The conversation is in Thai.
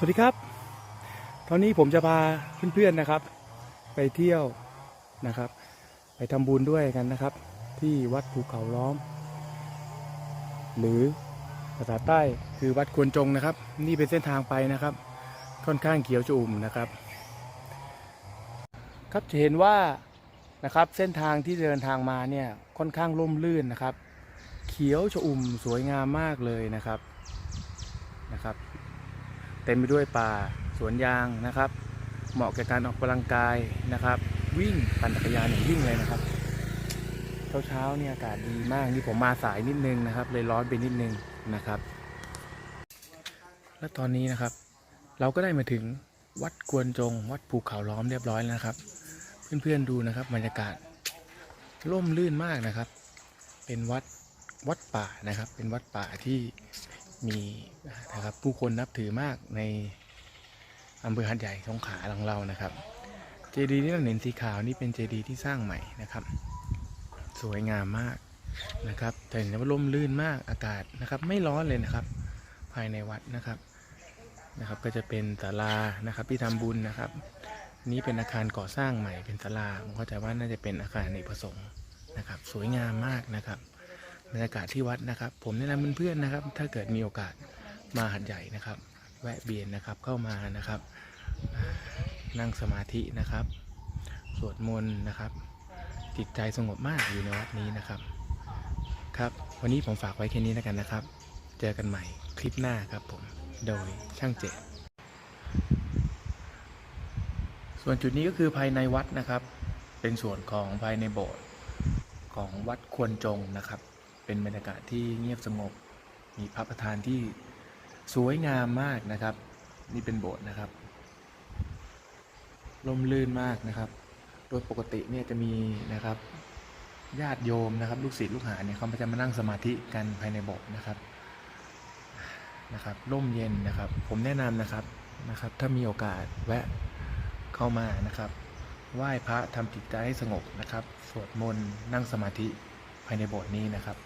สวัสดีครับ ตอนนี้ผมจะพาเพื่อนๆนะครับ ไปเที่ยวนะครับ ไปทำบุญด้วยกันนะครับ ที่วัดภูเขาล้อม หรือภาษาใต้คือวัดควรจงนะครับ นี่เป็นเส้นทางไปนะครับ ค่อนข้างเขียวชอุ่มนะครับ ครับจะเห็นว่านะครับเส้นทางที่เดินทางมาเนี่ยค่อนข้างร่มรื่นนะครับ เขียวชอุ่มสวยงามมากเลยนะครับนะครับ ต็มไปด้วยป่าสวนยางนะครับ เหมาะแก่การออกกำลังกายนะครับ วิ่งปั่นจักรยานอย่างยิ่งเลยนะครับ เช้าเช้าๆเนี่ยอากาศดีมากนี่ผมมาสายนิดนึงนะครับ เลยร้อนไปนิดนึงนะครับ และตอนนี้นะครับ เราก็ได้มาถึงวัดกวนจง วัดภูเขาล้อมเรียบร้อยแล้วนะครับ เพื่อนๆดูนะครับบรรยากาศร่มรื่นมากนะครับ เป็นวัดวัดป่านะครับ เป็นวัดป่าที่ มีนะครับผู้คนนับถือมากในอำเภอหัดใหญ่สงขลาของเรานะครับ เจดีย์ที่เราเห็นสีขาวนี่เป็นเจดีย์ที่สร้างใหม่นะครับ สวยงามมากนะครับแต่เห็นว่าร่มรื่นมากอากาศนะครับ ไม่ร้อนเลยนะครับ ภายในวัดนะครับนะครับ ก็จะเป็นศาลานะครับที่ทำบุญนะครับ นี้เป็นอาคารก่อสร้างใหม่เป็นศาลาผมเข้าใจว่าน่าจะเป็นอาคารในประสงค์นะครับ สวยงามมากนะครับ บรรยากาศที่วัดนะครับ ผมแนะนำเพื่อนๆนะครับ ถ้าเกิดมีโอกาสมาหัดใหญ่นะครับ แวะเบียนนะครับเข้ามานะครับ นั่งสมาธินะครับ สวดมนต์นะครับ จิตใจสงบมากอยู่ในวัดนี้นะครับ ครับ วันนี้ผมฝากไว้แค่นี้แล้วกันนะครับ เจอกันใหม่คลิปหน้าครับผมโดยช่างเจตส่วนจุดนี้ก็คือภายในวัดนะครับ เป็นส่วนของภายในโบสถ์ของวัดควรจงนะครับ เป็นบรรยากาศที่เงียบสงบ มีพระประธานที่สวยงามมากนะครับ นี่เป็นโบสถ์นะครับร่มรื่นมากนะครับ โดยปกติเนี่ยจะมีนะครับญาติโยมนะครับ ลูกศิษย์ลูกหาเนี่ยเขาจะมานั่งสมาธิกันภายในโบสถ์นะครับนะครับร่มเย็นนะครับ ผมแนะนำนะครับนะครับ ถ้ามีโอกาสแวะเข้ามานะครับไหว้พระทำจิตใจให้สงบนะครับ สวดมนต์นั่งสมาธิภายในโบสถ์นี้นะครับ